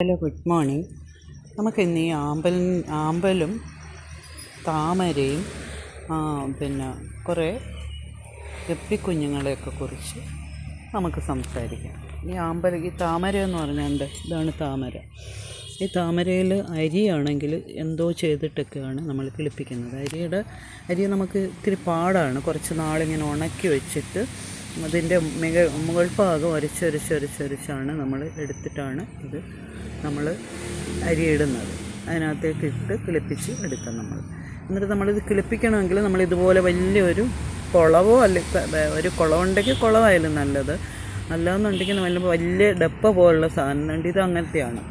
Hello good morning. നമുക്ക് ഇന്ന് ഈ ആമ്പൽ ആമ്പലും താമരയും പിന്നെ കുറേ ഗപ്പിക്കുഞ്ഞുങ്ങളെയൊക്കെ കുറിച്ച് നമുക്ക് സംസാരിക്കാം. ഈ ആമ്പൽ ഈ താമര എന്ന് പറഞ്ഞാൽ ഇതാണ് താമര. ഈ താമരയിൽ അരിയാണെങ്കിൽ എന്തോ ചെയ്തിട്ടൊക്കെയാണ് നമ്മൾ കിളിപ്പിക്കുന്നത്. അരിയുടെ അരി നമുക്ക് ഇത്തിരി പാടാണ്. കുറച്ച് നാളിങ്ങനെ ഉണക്കി വെച്ചിട്ട് അതിന്റെ മിക മുകൾ ഭാഗം ഒരച്ചൊരച്ചൊരച്ചൊരച്ചാണ് നമ്മൾ എടുത്തിട്ടാണ് ഇത് നമ്മൾ അരി ഇടുന്നത് അതിനകത്തേക്ക് ഇട്ട് കിളിപ്പിച്ച് എടുക്കാം നമ്മൾ. എന്നിട്ട് നമ്മളിത് കിളിപ്പിക്കണമെങ്കിൽ നമ്മൾ ഇതുപോലെ വലിയൊരു കുളവോ അല്ലെ ഒരു കുളമുണ്ടെങ്കിൽ കുളമായാലും നല്ലത്. അല്ലാന്നുണ്ടെങ്കിൽ നല്ല വലിയ ഡപ്പ പോലുള്ള സാധനം ഉണ്ട്. ഇത് അങ്ങനത്തെയാണ്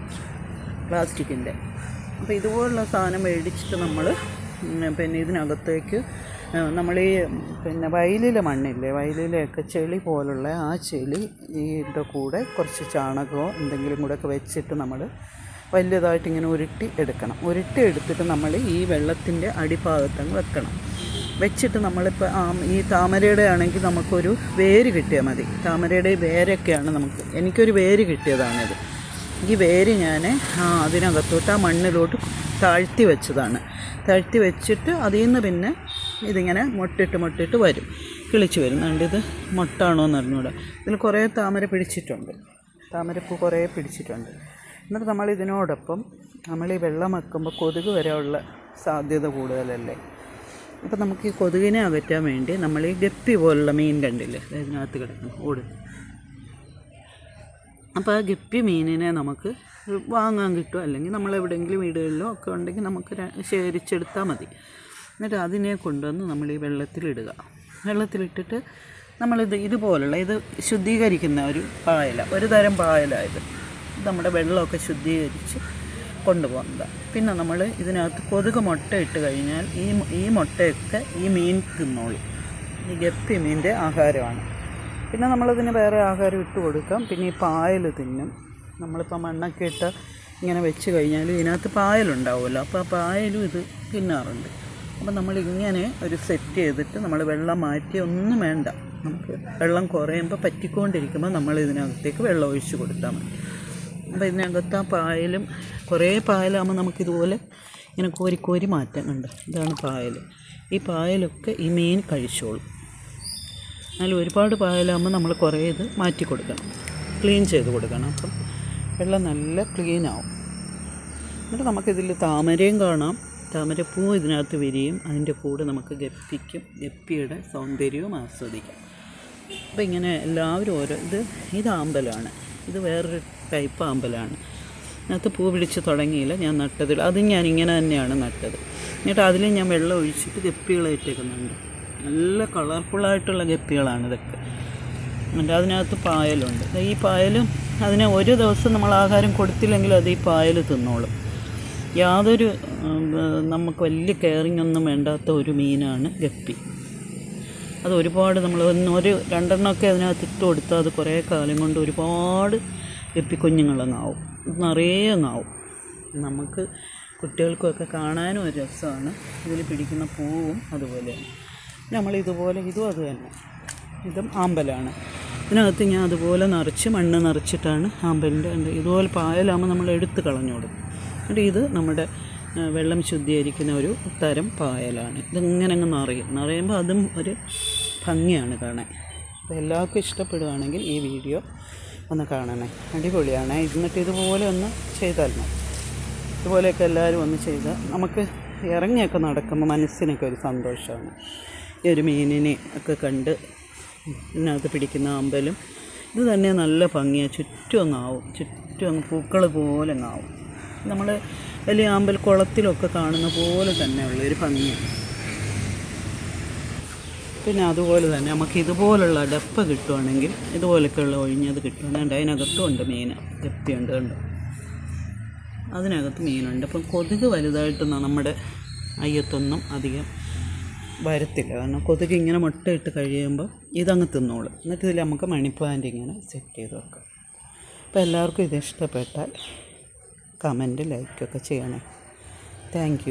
പ്ലാസ്റ്റിക്കിന്റെ. അപ്പോൾ ഇതുപോലുള്ള സാധനം മേടിച്ചിട്ട് നമ്മൾ പിന്നെ ഇതിനകത്തേക്ക് നമ്മൾ ഈ പിന്നെ വയലിലെ മണ്ണില്ലേ വയലിലെയൊക്കെ ചെളി പോലുള്ള ആ ചെളി ഇതിന്റെ കൂടെ കുറച്ച് ചാണകമോ എന്തെങ്കിലും കൂടെ ഒക്കെ വെച്ചിട്ട് നമ്മൾ വലിയതായിട്ട് ഇങ്ങനെ ഉരുട്ടി എടുക്കണം. ഉരുട്ടി എടുത്തിട്ട് നമ്മൾ ഈ വെള്ളത്തിന്റെ അടിഭാഗത്തങ്ങ് വെക്കണം. വെച്ചിട്ട് നമ്മളിപ്പോൾ ഈ താമരയുടെ ആണെങ്കിൽ നമുക്കൊരു വേര് കിട്ടിയാൽ മതി. താമരയുടെ വേരൊക്കെയാണ് നമുക്ക് എനിക്കൊരു വേര് കിട്ടിയതാണിത്. ഈ വേര് ഞാൻ അതിനകത്തോട്ട് ആ മണ്ണിലോട്ട് താഴ്ത്തി വെച്ചതാണ്. താഴ്ത്തി വെച്ചിട്ട് അതിൽ നിന്ന് പിന്നെ ഇതിങ്ങനെ മുട്ടിട്ട് മുട്ടിട്ട് വരും. കിളിച്ച് വരും. കണ്ട് ഇത് മുട്ടാണോ എന്ന് അറിഞ്ഞൂടെ. ഇതിൽ കുറേ താമര പിടിച്ചിട്ടുണ്ട്. താമരപ്പൂ കുറേ പിടിച്ചിട്ടുണ്ട്. എന്നിട്ട് നമ്മൾ ഇതിനോടൊപ്പം നമ്മൾ ഈ വെള്ളം വെക്കുമ്പോൾ കൊതുക് വരെയുള്ള സാധ്യത കൂടുതലല്ലേ? അപ്പം നമുക്ക് ഈ കൊതുകിനെ അകറ്റാൻ വേണ്ടി നമ്മൾ ഈ ഗപ്പി പോലുള്ള മീൻ കണ്ടില്ലേ? ഇതിനകത്ത് കിടക്കണം ഓട്. അപ്പോൾ ആ ഗപ്പി മീനിനെ നമുക്ക് വാങ്ങാൻ കിട്ടും. അല്ലെങ്കിൽ നമ്മൾ എവിടെയെങ്കിലും വീടുകളിലോ ഒക്കെ ഉണ്ടെങ്കിൽ നമുക്ക് ശേഖരിച്ചെടുത്താൽ മതി. എന്നിട്ട് അതിനെ കൊണ്ടുവന്ന് നമ്മൾ ഈ വെള്ളത്തിലിടുക. വെള്ളത്തിലിട്ടിട്ട് നമ്മളിത് ഇതുപോലുള്ള ഇത് ശുദ്ധീകരിക്കുന്ന ഒരു പായല ഒരു തരം പായല ഇത്. നമ്മുടെ വെള്ളമൊക്കെ ശുദ്ധീകരിച്ച് കൊണ്ടുപോകുന്നതാണ് പിന്നെ നമ്മൾ ഇതിനകത്ത് കൊതുക് മുട്ട ഇട്ട് കഴിഞ്ഞാൽ ഈ ഈ മുട്ടയൊക്കെ ഈ മീൻ തിന്നോളും. ഈ ഗപ്പി മീന്റെ ആഹാരമാണ്. പിന്നെ നമ്മളതിന് വേറെ ആഹാരം ഇട്ട് കൊടുക്കാം. പിന്നെ ഈ പായൽ തിന്നും. നമ്മളിപ്പോൾ മണ്ണൊക്കെ ഇട്ട് ഇങ്ങനെ വെച്ച് കഴിഞ്ഞാൽ ഇതിനകത്ത് പായലുണ്ടാവുമല്ലോ അപ്പോൾ ആ പായലും ഇത് തിന്നാറുണ്ട്. അപ്പോൾ നമ്മളിങ്ങനെ ഒരു സെറ്റ് ചെയ്തിട്ട് നമ്മൾ വെള്ളം മാറ്റി ഒന്നും വേണ്ട. നമുക്ക് വെള്ളം കുറയുമ്പോൾ പറ്റിക്കൊണ്ടിരിക്കുമ്പോൾ നമ്മൾ ഇതിനകത്തേക്ക് വെള്ളം ഒഴിച്ച് കൊടുത്താൽ മതി. അപ്പോൾ ഇതിനകത്ത് ആ പായലും കുറേ പായലാകുമ്പോൾ നമുക്കിതുപോലെ ഇങ്ങനെ കോരി കോരി മാറ്റാൻ ഉണ്ട് ഇതാണ് പായൽ ഈ പായലൊക്കെ ഈ മീൻ കഴിച്ചോളും. എന്നാൽ ഒരുപാട് പായലാകുമ്പോൾ നമ്മൾ കുറേ ഇത് മാറ്റി കൊടുക്കണം. ക്ലീൻ ചെയ്ത് കൊടുക്കണം. അപ്പം വെള്ളം നല്ല ക്ലീൻ ആവും എന്നിട്ട് നമുക്കിതിൽ താമരയും കാണാം. താമരപ്പൂ ഇതിനകത്ത് വരികയും അതിന്റെ കൂടെ നമുക്ക് ഗപ്പിക്കും ഗപ്പിയുടെ സൗന്ദര്യവും ആസ്വദിക്കാം. അപ്പോൾ ഇങ്ങനെ എല്ലാവരും ഓരോ ഇത് ഇത് ആമ്പലാണ്. ഇത് വേറൊരു ടൈപ്പ് ആമ്പലാണ്. അതിനകത്ത് പൂ പിടിച്ച് തുടങ്ങിയില്ല ഞാൻ നട്ടതിൽ. അത് ഞാൻ ഇങ്ങനെ തന്നെയാണ് നട്ടത്. എന്നിട്ട് അതിൽ ഞാൻ വെള്ളം ഒഴിച്ചിട്ട് ഗപ്പികളെ ഇട്ടേക്കുന്നുണ്ട് നല്ല കളർഫുള്ളായിട്ടുള്ള ഗപ്പികളാണ് ഇതൊക്കെ. എന്നിട്ട് അതിനകത്ത് പായലുണ്ട്. ഈ പായലും അതിനെ ഒരു ദിവസം നമ്മൾ ആഹാരം കൊടുത്തില്ലെങ്കിൽ അത് ഈ പായൽ തിന്നോളും. യാതൊരു നമുക്ക് വലിയ കെയറിങ് ഒന്നും വേണ്ടാത്ത ഒരു മീനാണ് ഗപ്പി. അത് ഒരുപാട് നമ്മൾ ഒന്ന് ഒരു രണ്ടെണ്ണമൊക്കെ അതിനകത്ത് ഇട്ട് കൊടുത്താൽ അത് കുറേ കാലം കൊണ്ട് ഒരുപാട് ഗപ്പിക്കുഞ്ഞുങ്ങളങ്ങാവും നിറയെ അങ്ങാവും നമുക്ക് കുട്ടികൾക്കൊക്കെ കാണാനും ഒരു രസമാണ്. ഇതിൽ പിടിക്കുന്ന പൂവും അതുപോലെയാണ് നമ്മളിതുപോലെ ഇതും അത് തന്നെ. ഇതും ആമ്പലാണ്. ഇതിനകത്ത് ഞാൻ അതുപോലെ നിറച്ച് മണ്ണ് നിറച്ചിട്ടാണ് ആമ്പലിന്റെ ഇതുപോലെ പായലാകുമ്പോൾ നമ്മൾ എടുത്ത് കളഞ്ഞോടും എന്നിട്ട് ഇത് നമ്മുടെ വെള്ളം ശുദ്ധീകരിക്കുന്ന ഒരു തരം പായലാണ്. ഇതിങ്ങനെ അങ്ങ് നിറയും. നിറയുമ്പോൾ അതും ഒരു ഭംഗിയാണ് കാണാൻ. അപ്പോൾ എല്ലാവർക്കും ഇഷ്ടപ്പെടുകയാണെങ്കിൽ ഈ വീഡിയോ ഒന്ന് കാണണേ. അടിപൊളിയാണ്. എന്നിട്ട് ഇതുപോലെ ഒന്ന് ചെയ്താൽ മതി. ഇതുപോലെയൊക്കെ എല്ലാവരും ഒന്ന് ചെയ്താൽ നമുക്ക് ഇറങ്ങിയൊക്കെ നടക്കുമ്പോൾ മനസ്സിനൊക്കെ ഒരു സന്തോഷമാണ്. ഈ ഒരു മീനിനെ ഒക്കെ കണ്ട് ഇതിനകത്ത് പിടിക്കുന്ന അമ്പലും ഇത് തന്നെ നല്ല ഭംഗിയാണ് ചുറ്റും അങ്ങാവും ചുറ്റും അങ്ങ് പൂക്കൾ പോലെ അങ്ങാവും നമ്മൾ വലിയ കുളത്തിലൊക്കെ കാണുന്ന പോലെ തന്നെയുള്ള ഒരു ഭംഗിയാണ് പിന്നെ അതുപോലെ തന്നെ നമുക്ക് ഇതുപോലുള്ള ഡപ്പ കിട്ടുവാണെങ്കിൽ ഇതുപോലൊക്കെയുള്ള ഒഴിഞ്ഞത് കിട്ടുവാണെങ്കിൽ അതിനകത്തും ഉണ്ട് മീൻ. ഗപ്പിയുണ്ട് കണ്ടോ? അതിനകത്ത് മീനുണ്ട്. അപ്പം കൊതുക് വലുതായിട്ടൊന്നും നമ്മുടെ അയ്യത്തൊന്നും അധികം വരത്തില്ല. കാരണം കൊതുക് ഇങ്ങനെ മുട്ടയിട്ട് കഴിയുമ്പോൾ ഇതങ്ങ് തിന്നോളും. എന്നിട്ട് ഇതിൽ നമുക്ക് മണി പ്ലാന്റ് ഇങ്ങനെ സെറ്റ് ചെയ്ത് വെക്കാം. അപ്പോൾ എല്ലാവർക്കും ഇത് ഇഷ്ടപ്പെട്ടാൽ കമന്റ് ലൈക്കൊക്കെ ചെയ്യണേ. താങ്ക്